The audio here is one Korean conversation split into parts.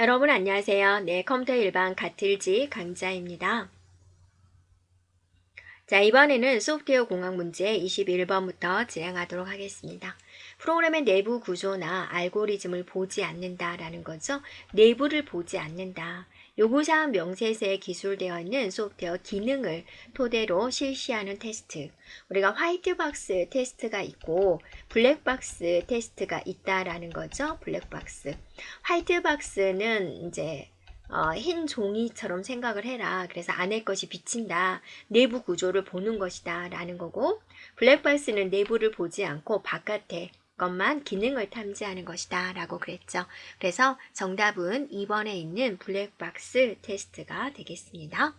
여러분 안녕하세요. 네, 컴퓨터 일반 가틀지 강자입니다. 자, 이번에는 소프트웨어 공학 문제 21번부터 진행하도록 하겠습니다. 프로그램의 내부 구조나 알고리즘을 보지 않는다라는 거죠. 내부를 보지 않는다. 요구사항 명세서에 기술되어 있는 소프트웨어 기능을 토대로 실시하는 테스트. 우리가 화이트박스 테스트가 있고 블랙박스 테스트가 있다라는 거죠. 블랙박스. 화이트박스는 이제 어, 흰 종이처럼 생각을 해라. 그래서 안에 것이 비친다. 내부 구조를 보는 것이다. 라는 거고, 블랙박스는 내부를 보지 않고 바깥에 것만 기능을 탐지하는 것이다 라고 그랬죠. 그래서 정답은 2번에 있는 블랙박스 테스트가 되겠습니다.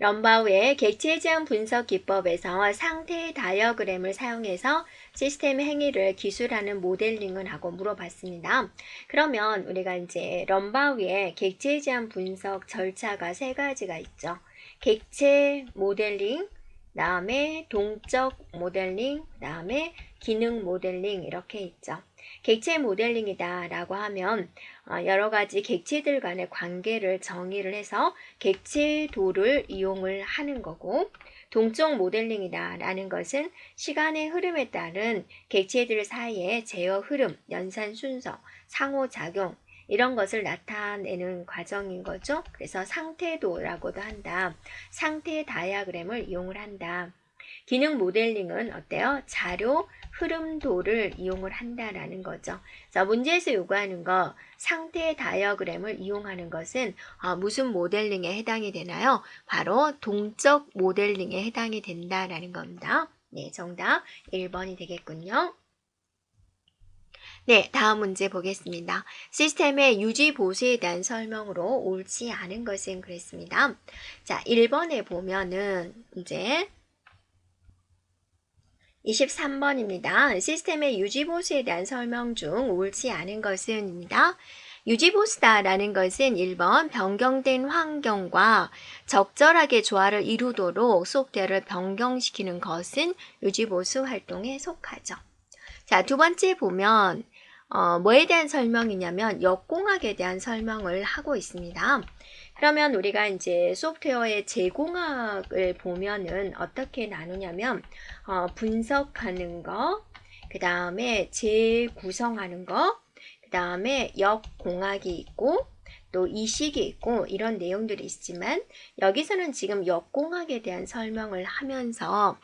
럼바우의 객체 제한 분석 기법에서 상태 다이어그램을 사용해서 시스템 행위를 기술하는 모델링을 하고 물어봤습니다. 그러면 우리가 이제 럼바우의 객체 제한 분석 절차가 세 가지가 있죠. 객체 모델링, 다음에 동적 모델링, 다음에 기능 모델링 이렇게 있죠. 객체 모델링이다 라고 하면 어, 여러 가지 객체들 간의 관계를 정의를 해서 객체도를 이용을 하는 거고 동적 모델링이다 라는 것은 시간의 흐름에 따른 객체들 사이의 제어 흐름, 연산 순서, 상호작용 이런 것을 나타내는 과정인 거죠. 그래서 상태도라고도 한다. 상태 다이아그램을 이용을 한다. 기능 모델링은 어때요? 자료 흐름도를 이용을 한다라는 거죠. 자, 문제에서 요구하는 거 상태 다이어그램을 이용하는 것은 어, 무슨 모델링에 해당이 되나요? 바로 동적 모델링에 해당이 된다라는 겁니다. 네, 정답 1번이 되겠군요. 네, 다음 문제 보겠습니다. 시스템의 유지 보수에 대한 설명으로 옳지 않은 것은 그랬습니다. 자, 1번에 보면은 이제 23번입니다. 시스템의 유지 보수에 대한 설명 중 옳지 않은 것은입니다. 유지보수다라는 것은 1번 변경된 환경과 적절하게 조화를 이루도록 소프트웨어를 변경시키는 것은 유지보수 활동에 속하죠. 자, 두 번째 보면 어, 뭐에 대한 설명이냐면 역공학에 대한 설명을 하고 있습니다. 그러면 우리가 이제 소프트웨어의 제공학을 보면은 어떻게 나누냐면 어, 분석하는 거, 그 다음에 재구성하는 거, 그 다음에 역공학이 있고 또 이식이 있고 이런 내용들이 있지만 여기서는 지금 역공학에 대한 설명을 하면서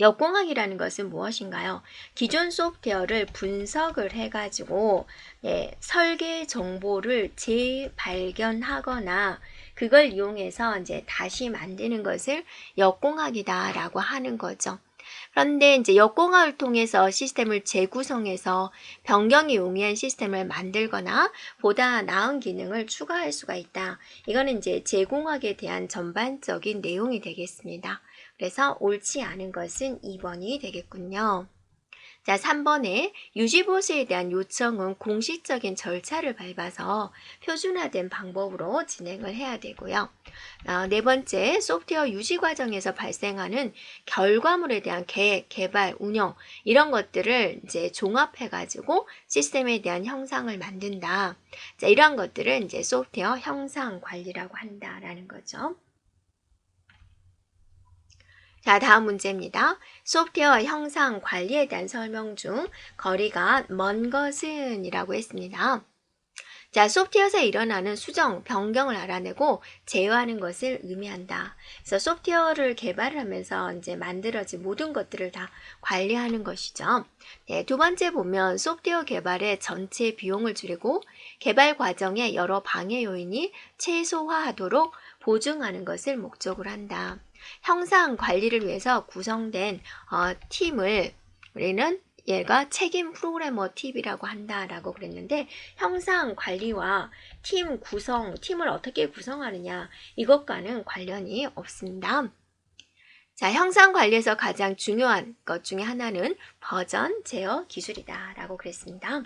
역공학이라는 것은 무엇인가요? 기존 소프트웨어를 분석을 해가지고 예, 설계 정보를 재발견하거나 그걸 이용해서 이제 다시 만드는 것을 역공학이다라고 하는 거죠. 그런데 이제 역공학을 통해서 시스템을 재구성해서 변경이 용이한 시스템을 만들거나 보다 나은 기능을 추가할 수가 있다. 이거는 이제 제공학에 대한 전반적인 내용이 되겠습니다. 그래서 옳지 않은 것은 2번이 되겠군요. 자, 3번에 유지보수에 대한 요청은 공식적인 절차를 밟아서 표준화된 방법으로 진행을 해야 되고요. 어, 네 번째, 소프트웨어 유지 과정에서 발생하는 결과물에 대한 계획, 개발, 운영 이런 것들을 이제 종합해 가지고 시스템에 대한 형상을 만든다. 자, 이러한 것들을 이제 소프트웨어 형상 관리라고 한다라는 거죠. 자, 다음 문제입니다. 소프트웨어 형상 관리에 대한 설명 중 거리가 먼 것은 이라고 했습니다. 자, 소프트웨어에서 일어나는 수정, 변경을 알아내고 제어하는 것을 의미한다. 그래서 소프트웨어를 개발하면서 이제 만들어진 모든 것들을 다 관리하는 것이죠. 네, 두 번째 보면 소프트웨어 개발의 전체 비용을 줄이고 개발 과정의 여러 방해 요인이 최소화하도록 보증하는 것을 목적으로 한다. 형상 관리를 위해서 구성된 어, 팀을 우리는 얘가 책임 프로그래머 팁이라고 한다라고 그랬는데 형상 관리와 팀 구성, 팀을 어떻게 구성하느냐 이것과는 관련이 없습니다. 자, 형상 관리에서 가장 중요한 것 중에 하나는 버전 제어 기술이다 라고 그랬습니다.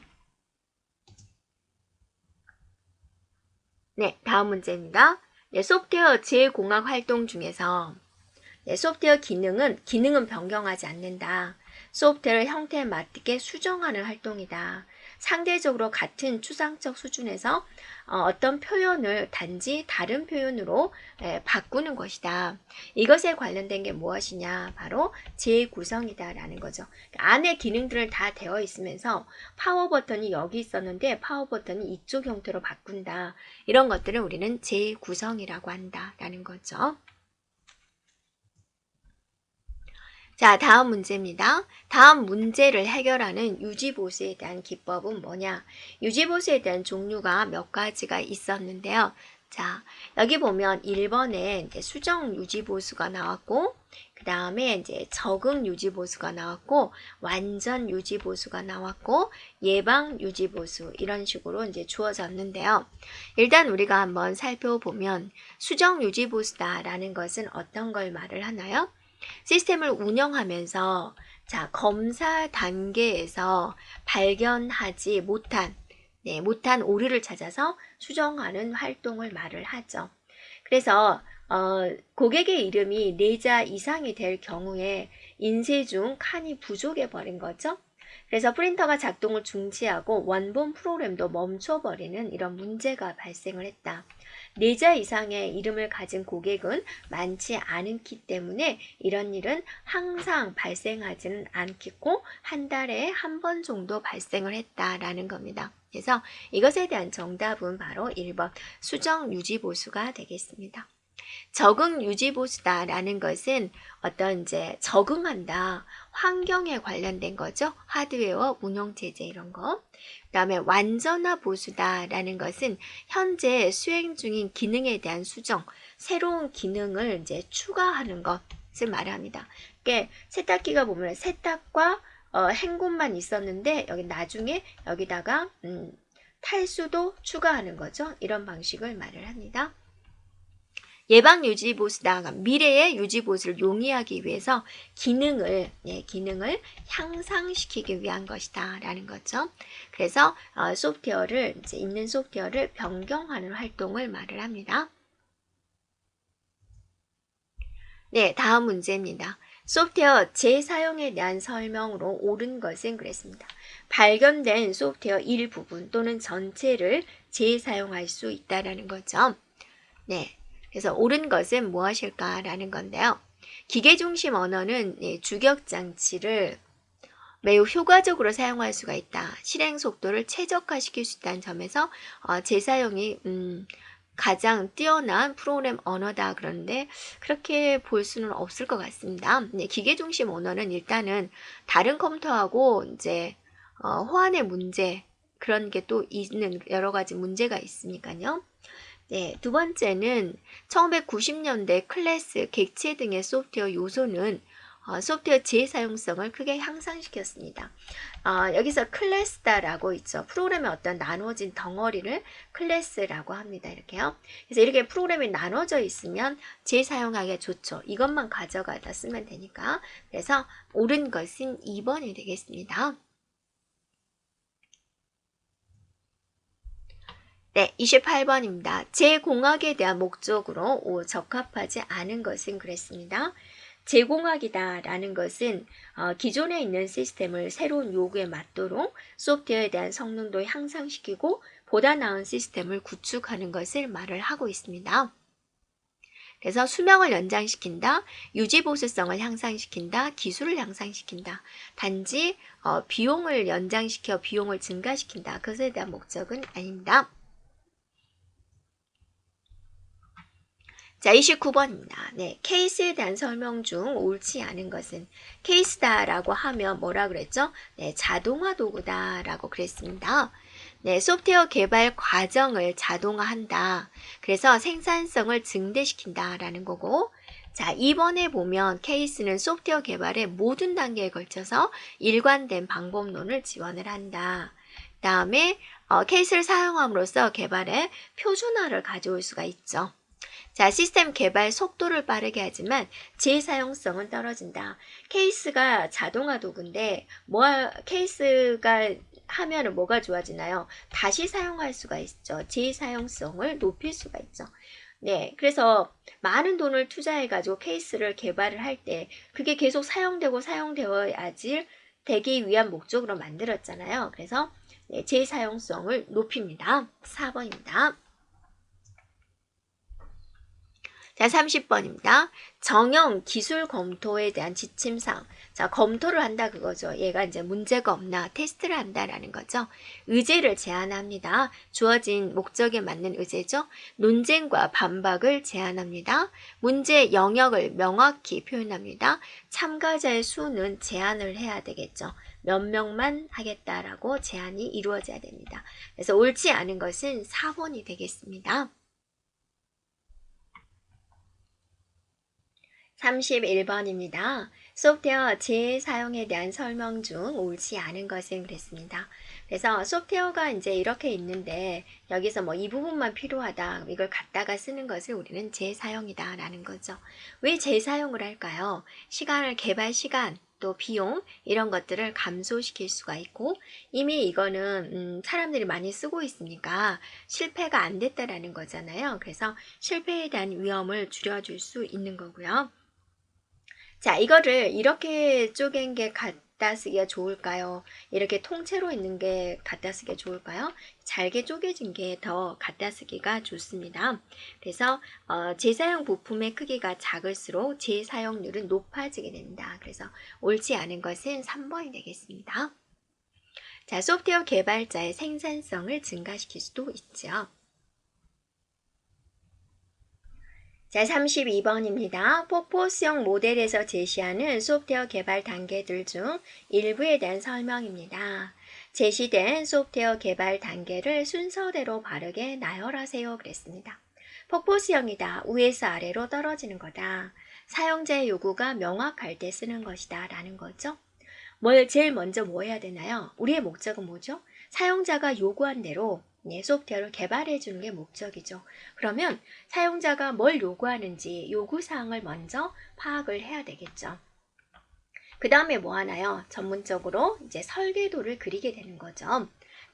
네, 다음 문제입니다. 네, 소프트웨어 제공학 활동 중에서 네, 소프트웨어 기능은 기능은 변경하지 않는다. 소프트웨어 형태에 맞게 수정하는 활동이다. 상대적으로 같은 추상적 수준에서 어, 떤 표현을 단지 다른 표현으로 에, 바꾸는 것이다. 이것에 관련된 게 무엇이냐? 바로 재구성이다라는 거죠. 그러니까 안에 기능들을 다 되어 있으면서 파워 버튼이 여기 있었는데 파워 버튼이 이쪽 형태로 바꾼다. 이런 것들을 우리는 재구성이라고 한다라는 거죠. 자, 다음 문제입니다. 다음 문제를 해결하는 유지보수에 대한 기법은 뭐냐? 유지보수에 대한 종류가 몇 가지가 있었는데요. 자, 여기 보면 1번에 수정 유지보수가 나왔고, 그 다음에 이제 적응 유지보수가 나왔고, 완전 유지보수가 나왔고, 예방 유지보수, 이런 식으로 이제 주어졌는데요. 일단 우리가 한번 살펴보면, 수정 유지보수다라는 것은 어떤 걸 말을 하나요? 시스템을 운영하면서 자, 검사 단계에서 발견하지 못한 네, 못한 오류를 찾아서 수정하는 활동을 말을 하죠. 그래서 어, 고객의 이름이 4자 이상이 될 경우에 인쇄 중 칸이 부족해 버린 거죠. 그래서 프린터가 작동을 중지하고 원본 프로그램도 멈춰버리는 이런 문제가 발생을 했다. 4자 이상의 이름을 가진 고객은 많지 않기 때문에 이런 일은 항상 발생하지는 않겠고 한 달에 한 번 정도 발생을 했다라는 겁니다. 그래서 이것에 대한 정답은 바로 1번 수정 유지 보수가 되겠습니다. 적응 유지 보수다라는 것은 어떤 이제 적응한다 환경에 관련된 거죠. 하드웨어 운영 체제 이런 거. 그 다음에 완전화 보수다라는 것은 현재 수행 중인 기능에 대한 수정, 새로운 기능을 이제 추가하는 것을 말합니다. 그게 세탁기가 보면 세탁과 어, 헹굼만 있었는데 여기 나중에 여기다가 음, 탈수도 추가하는 거죠. 이런 방식을 말을 합니다. 예방 유지 보수다 미래의 유지 보수를 용이하기 위해서 기능을 예, 기능을 향상시키기 위한 것이다라는 거죠. 그래서 어, 소프트웨어를 이제 있는 소프트웨어를 변경하는 활동을 말을 합니다. 네, 다음 문제입니다. 소프트웨어 재사용에 대한 설명으로 옳은 것은 그랬습니다. 발견된 소프트웨어 일부분 또는 전체를 재사용할 수 있다라는 거죠. 네. 그래서 옳은 것은 무엇일까라는 건데요. 기계 중심 언어는 예, 주격 장치를 매우 효과적으로 사용할 수가 있다. 실행 속도를 최적화시킬 수 있다는 점에서 어, 재사용이 음, 가장 뛰어난 프로그램 언어다 그런데 그렇게 볼 수는 없을 것 같습니다. 네, 기계 중심 언어는 일단은 다른 컴퓨터하고 이제 어, 호환의 문제 그런 게 또 있는 여러 가지 문제가 있으니까요. 네, 두 번째는 1990년대 클래스, 객체 등의 소프트웨어 요소는 어, 소프트웨어 재사용성을 크게 향상시켰습니다. 어, 여기서 클래스다라고 있죠. 프로그램의 어떤 나눠진 덩어리를 클래스라고 합니다. 이렇게요. 그래서 이렇게 프로그램이 나눠져 있으면 재사용하기 좋죠. 이것만 가져가다 쓰면 되니까. 그래서 옳은 것은 2번이 되겠습니다. 네, 28번입니다. 제공학에 대한 목적으로 적합하지 않은 것은 그랬습니다. 제공학이다 라는 것은 어, 기존에 있는 시스템을 새로운 요구에 맞도록 소프트웨어에 대한 성능도 향상시키고 보다 나은 시스템을 구축하는 것을 말을 하고 있습니다. 그래서 수명을 연장시킨다, 유지 보수성을 향상시킨다, 기술을 향상시킨다. 단지 어, 비용을 연장시켜 비용을 증가시킨다. 그것에 대한 목적은 아닙니다. 자, 29번입니다. 네, 케이스에 대한 설명 중 옳지 않은 것은 케이스다라고 하면 뭐라 그랬죠? 네, 자동화 도구다라고 그랬습니다. 네, 소프트웨어 개발 과정을 자동화한다. 그래서 생산성을 증대시킨다라는 거고, 자, 2번에 보면 케이스는 소프트웨어 개발의 모든 단계에 걸쳐서 일관된 방법론을 지원을 한다. 다음에 어, 케이스를 사용함으로써 개발의 표준화를 가져올 수가 있죠. 자, 시스템 개발 속도를 빠르게 하지만 재사용성은 떨어진다. 케이스가 자동화 도구인데 뭐 케이스가 하면은 뭐가 좋아지나요? 다시 사용할 수가 있죠. 재사용성을 높일 수가 있죠. 네, 그래서 많은 돈을 투자해가지고 케이스를 개발을 할 때 그게 계속 사용되고 사용되어야지 되기 위한 목적으로 만들었잖아요. 그래서 네, 재사용성을 높입니다. 4번입니다. 자, 30번입니다. 정형 기술 검토에 대한 지침사항. 자, 검토를 한다 그거죠. 얘가 이제 문제가 없나 테스트를 한다라는 거죠. 의제를 제안합니다. 주어진 목적에 맞는 의제죠. 논쟁과 반박을 제안합니다. 문제 영역을 명확히 표현합니다. 참가자의 수는 제한을 해야 되겠죠. 몇 명만 하겠다라고 제안이 이루어져야 됩니다. 그래서 옳지 않은 것은 4번이 되겠습니다. 31번입니다. 소프트웨어 재사용에 대한 설명 중 옳지 않은 것은 그랬습니다. 그래서 소프트웨어가 이제 이렇게 있는데 여기서 뭐 이 부분만 필요하다. 이걸 갖다가 쓰는 것을 우리는 재사용이다 라는 거죠. 왜 재사용을 할까요? 시간을 개발 시간, 또 비용 이런 것들을 감소시킬 수가 있고 이미 이거는 음, 사람들이 많이 쓰고 있으니까 실패가 안 됐다라는 거잖아요. 그래서 실패에 대한 위험을 줄여줄 수 있는 거고요. 자, 이거를 이렇게 쪼갠 게 갖다 쓰기가 좋을까요? 이렇게 통째로 있는 게 갖다 쓰기가 좋을까요? 잘게 쪼개진 게 더 갖다 쓰기가 좋습니다. 그래서 어, 재사용 부품의 크기가 작을수록 재사용률은 높아지게 됩니다. 그래서 옳지 않은 것은 3번이 되겠습니다. 자, 소프트웨어 개발자의 생산성을 증가시킬 수도 있죠. 자, 32번입니다. 폭포수형 모델에서 제시하는 소프트웨어 개발 단계들 중 일부에 대한 설명입니다. 제시된 소프트웨어 개발 단계를 순서대로 바르게 나열하세요. 그랬습니다. 폭포수형이다. 위에서 아래로 떨어지는 거다. 사용자의 요구가 명확할 때 쓰는 것이다. 라는 거죠. 뭘 제일 먼저 뭐 해야 되나요? 우리의 목적은 뭐죠? 사용자가 요구한 대로 네, 소프트웨어를 개발해 주는 게 목적이죠. 그러면 사용자가 뭘 요구하는지 요구사항을 먼저 파악을 해야 되겠죠. 그 다음에 뭐 하나요? 전문적으로 이제 설계도를 그리게 되는 거죠.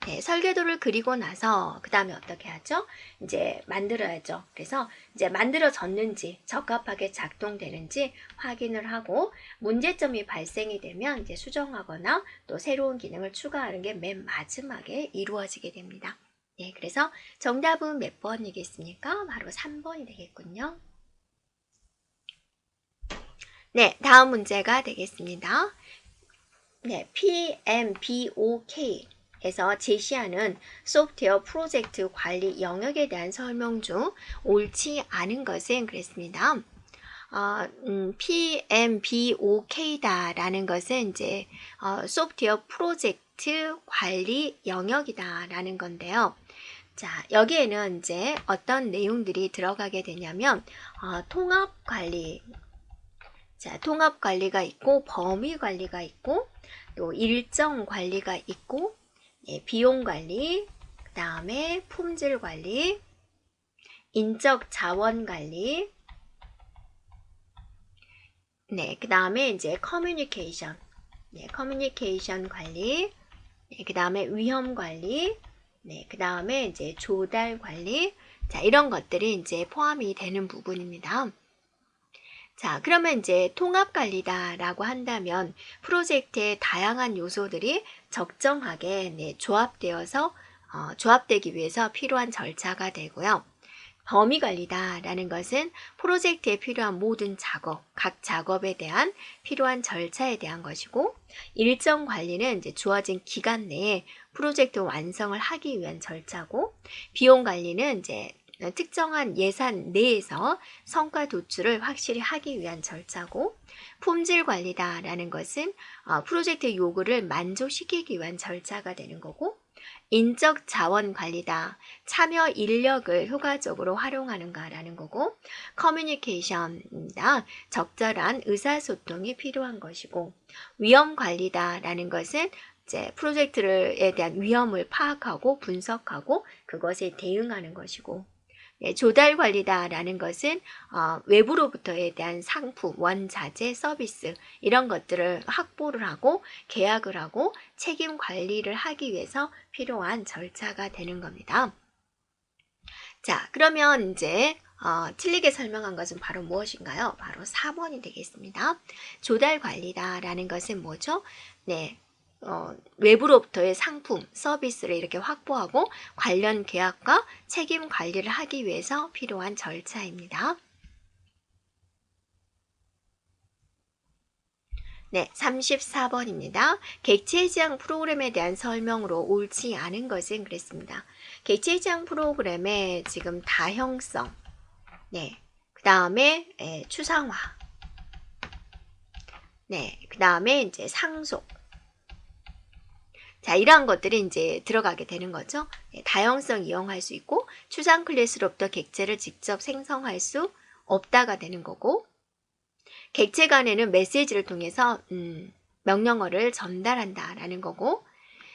네, 설계도를 그리고 나서 그 다음에 어떻게 하죠? 이제 만들어야죠. 그래서 이제 만들어졌는지 적합하게 작동되는지 확인을 하고 문제점이 발생이 되면 이제 수정하거나 또 새로운 기능을 추가하는 게 맨 마지막에 이루어지게 됩니다. 네, 그래서 정답은 몇 번이겠습니까? 바로 3번이 되겠군요. 네, 다음 문제가 되겠습니다. 네, PMBOK 에서 제시하는 소프트웨어 프로젝트 관리 영역에 대한 설명 중 옳지 않은 것은 그랬습니다. 어, 음, PMBOK다라는 것은 이제 어, 소프트웨어 프로젝트 관리 영역이다라는 건데요. 자, 여기에는 이제 어떤 내용들이 들어가게 되냐면 어, 통합 관리, 자, 통합 관리가 있고 범위 관리가 있고 또 일정 관리가 있고 예, 비용 관리, 그 다음에 품질 관리, 인적 자원 관리, 네, 그 다음에 이제 커뮤니케이션, 네, 커뮤니케이션 관리, 네, 그 다음에 위험 관리, 네, 그 다음에 이제 조달 관리, 자, 이런 것들이 이제 포함이 되는 부분입니다. 자, 그러면 이제 통합 관리다라고 한다면 프로젝트의 다양한 요소들이 적정하게 네, 조합되어서 어, 조합되기 위해서 필요한 절차가 되고요. 범위 관리다라는 것은 프로젝트에 필요한 모든 작업, 각 작업에 대한 필요한 절차에 대한 것이고 일정 관리는 이제 주어진 기간 내에 프로젝트 완성을 하기 위한 절차고 비용 관리는 이제 특정한 예산 내에서 성과 도출을 확실히 하기 위한 절차고 품질 관리다라는 것은 어, 프로젝트 요구를 만족시키기 위한 절차가 되는 거고 인적 자원 관리다. 참여 인력을 효과적으로 활용하는가라는 거고, 커뮤니케이션입니다. 적절한 의사소통이 필요한 것이고, 위험 관리다라는 것은 이제 프로젝트에 대한 위험을 파악하고 분석하고 그것에 대응하는 것이고, 예, 조달 관리다라는 것은 어, 외부로부터에 대한 상품, 원자재, 서비스 이런 것들을 확보를 하고 계약을 하고 책임 관리를 하기 위해서 필요한 절차가 되는 겁니다. 자, 그러면 이제 어, 틀리게 설명한 것은 바로 무엇인가요? 바로 4번이 되겠습니다. 조달 관리다라는 것은 뭐죠? 네, 어, 외부로부터의 상품, 서비스를 이렇게 확보하고 관련 계약과 책임 관리를 하기 위해서 필요한 절차입니다. 네, 34번입니다. 객체 지향 프로그램에 대한 설명으로 옳지 않은 것은 그랬습니다. 객체 지향 프로그램의 지금 다형성, 네, 그 다음에 추상화, 네, 그 다음에 이제 상속, 자, 이러한 것들이 이제 들어가게 되는 거죠. 네, 다형성 이용할 수 있고, 추상 클래스로부터 객체를 직접 생성할 수 없다가 되는 거고, 객체 간에는 메시지를 통해서 음, 명령어를 전달한다라는 거고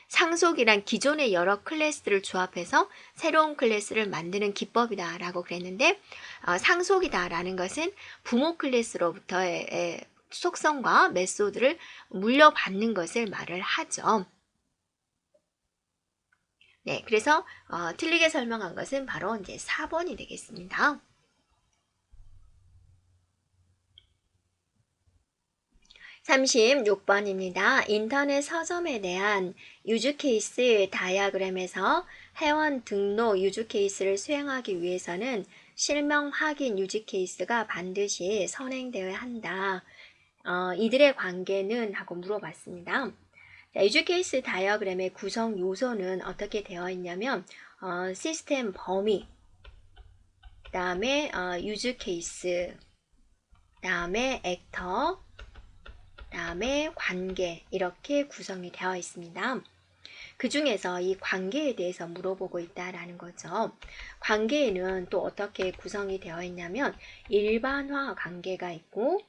상속이란 기존의 여러 클래스를 조합해서 새로운 클래스를 만드는 기법이다 라고 그랬는데 어, 상속이다 라는 것은 부모 클래스로부터의 속성과 메소드를 물려받는 것을 말을 하죠. 네, 그래서 어, 틀리게 설명한 것은 바로 이제 4번이 되겠습니다. 36번입니다. 인터넷 서점에 대한 유즈 케이스 다이아그램에서 회원 등록 유즈 케이스를 수행하기 위해서는 실명 확인 유즈 케이스가 반드시 선행되어야 한다. 어, 이들의 관계는 하고 물어봤습니다. 자, 유즈 케이스 다이아그램의 구성 요소는 어떻게 되어 있냐면 어, 시스템 범위, 그 다음에 어, 유즈 케이스, 그 다음에 액터, 다음에 관계 이렇게 구성이 되어 있습니다. 그 중에서 이 관계에 대해서 물어보고 있다라는 거죠. 관계에는 또 어떻게 구성이 되어 있냐면 일반화 관계가 있고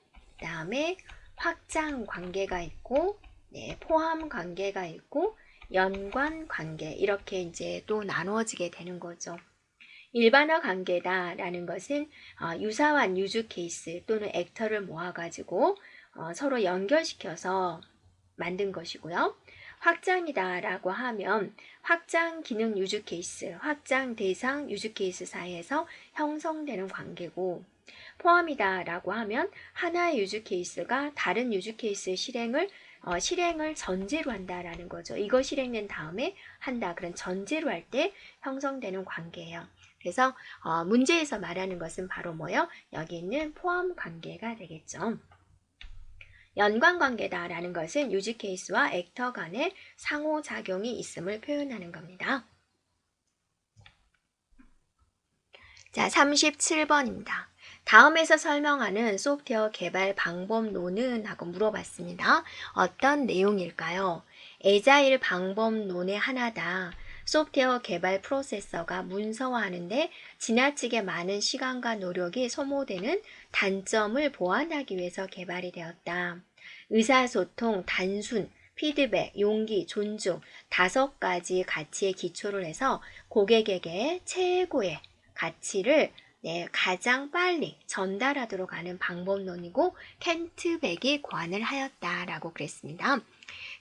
그 다음에 확장 관계가 있고 네, 포함 관계가 있고 연관 관계 이렇게 이제 또 나누어지게 되는 거죠. 일반화 관계다라는 것은 어, 유사한 유즈 케이스 또는 액터를 모아가지고 어, 서로 연결시켜서 만든 것이고요. 확장이다라고 하면 확장 기능 유즈 케이스, 확장 대상 유즈 케이스 사이에서 형성되는 관계고 포함이다라고 하면 하나의 유즈 케이스가 다른 유즈 케이스 실행을 어, 실행을 전제로 한다라는 거죠. 이거 실행된 다음에 한다. 그런 전제로 할 때 형성되는 관계예요. 그래서 어, 문제에서 말하는 것은 바로 뭐요? 여기 있는 포함 관계가 되겠죠. 연관관계다라는 것은 유지 케이스와 액터 간의 상호작용이 있음을 표현하는 겁니다. 자, 37번입니다. 다음에서 설명하는 소프트웨어 개발 방법론은 하고 물어봤습니다. 어떤 내용일까요? 에자일 방법론의 하나다. 소프트웨어 개발 프로세서가 문서화하는데 지나치게 많은 시간과 노력이 소모되는 단점을 보완하기 위해서 개발이 되었다. 의사소통, 단순, 피드백, 용기, 존중 다섯 가지 가치의 기초를 해서 고객에게 최고의 가치를 네, 가장 빨리 전달하도록 하는 방법론이고 켄트백이 고안을 하였다라고 그랬습니다.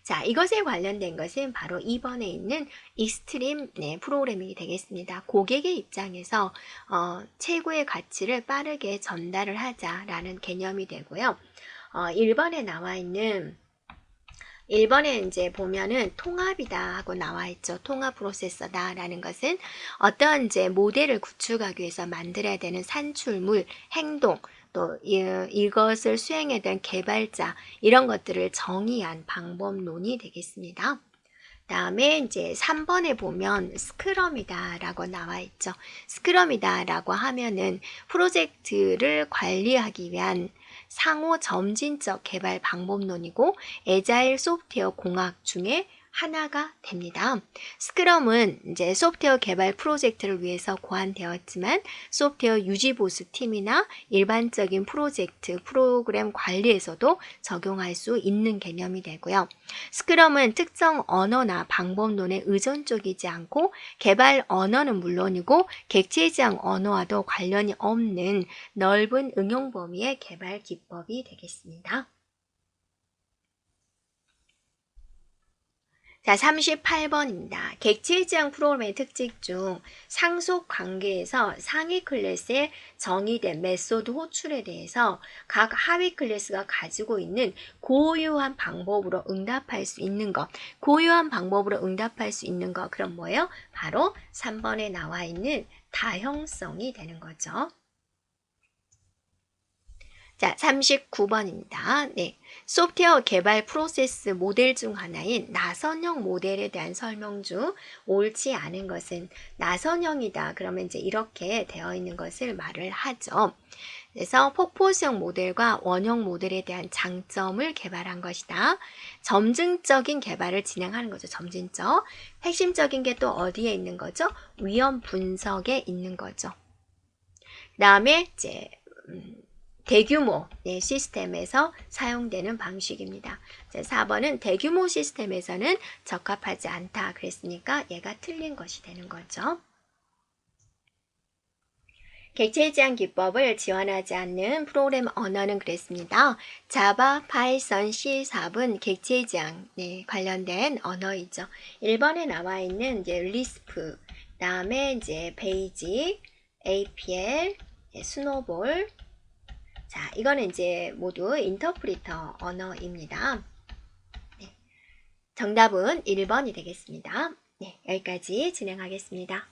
자, 이것에 관련된 것은 바로 2번에 있는 익스트림 네, 프로그래밍이 되겠습니다. 고객의 입장에서 어, 최고의 가치를 빠르게 전달을 하자라는 개념이 되고요. 어, 1번에 나와 있는 1번에 이제 보면은 통합이다 하고 나와 있죠. 통합 프로세서다 라는 것은 어떤 이제 모델을 구축하기 위해서 만들어야 되는 산출물, 행동, 또 이것을 수행해야 되는 개발자 이런 것들을 정의한 방법론이 되겠습니다. 다음에 이제 3번에 보면 스크럼이다 라고 나와 있죠. 스크럼이다 라고 하면은 프로젝트를 관리하기 위한 상호 점진적 개발 방법론이고 에자일 소프트웨어 공학 중에 하나가 됩니다. 스크럼은 이제 소프트웨어 개발 프로젝트를 위해서 고안되었지만 소프트웨어 유지 보수 팀이나 일반적인 프로젝트 프로그램 관리에서도 적용할 수 있는 개념이 되고요. 스크럼은 특정 언어나 방법론에 의존적이지 않고 개발 언어는 물론이고 객체 지향 언어와도 관련이 없는 넓은 응용 범위의 개발 기법이 되겠습니다. 자, 38번입니다. 객체 지향 프로그램의 특징 중 상속 관계에서 상위 클래스의 정의된 메소드 호출에 대해서 각 하위 클래스가 가지고 있는 고유한 방법으로 응답할 수 있는 것. 고유한 방법으로 응답할 수 있는 것. 그럼 뭐예요? 바로 3번에 나와 있는 다형성이 되는 거죠. 자, 39번입니다. 네. 소프트웨어 개발 프로세스 모델 중 하나인 나선형 모델에 대한 설명 중 옳지 않은 것은 나선형이다. 그러면 이제 이렇게 되어 있는 것을 말을 하죠. 그래서 폭포수형 모델과 원형 모델에 대한 장점을 개발한 것이다. 점증적인 개발을 진행하는 거죠. 점진적. 핵심적인 게 또 어디에 있는 거죠? 위험 분석에 있는 거죠. 그 다음에 이제 음, 대규모 네, 시스템에서 사용되는 방식입니다. 자, 4번은 대규모 시스템에서는 적합하지 않다 그랬으니까 얘가 틀린 것이 되는 거죠. 객체 지향 기법을 지원하지 않는 프로그램 언어는 그랬습니다. 자바, 파이썬, C4은 객체 지향 네, 관련된 언어이죠. 1번에 나와 있는 이제 리스프, 다음에 이제 베이지, APL, 예, 스노볼, 자, 이거는 이제 모두 인터프리터 언어입니다. 네, 정답은 1번이 되겠습니다. 네, 여기까지 진행하겠습니다.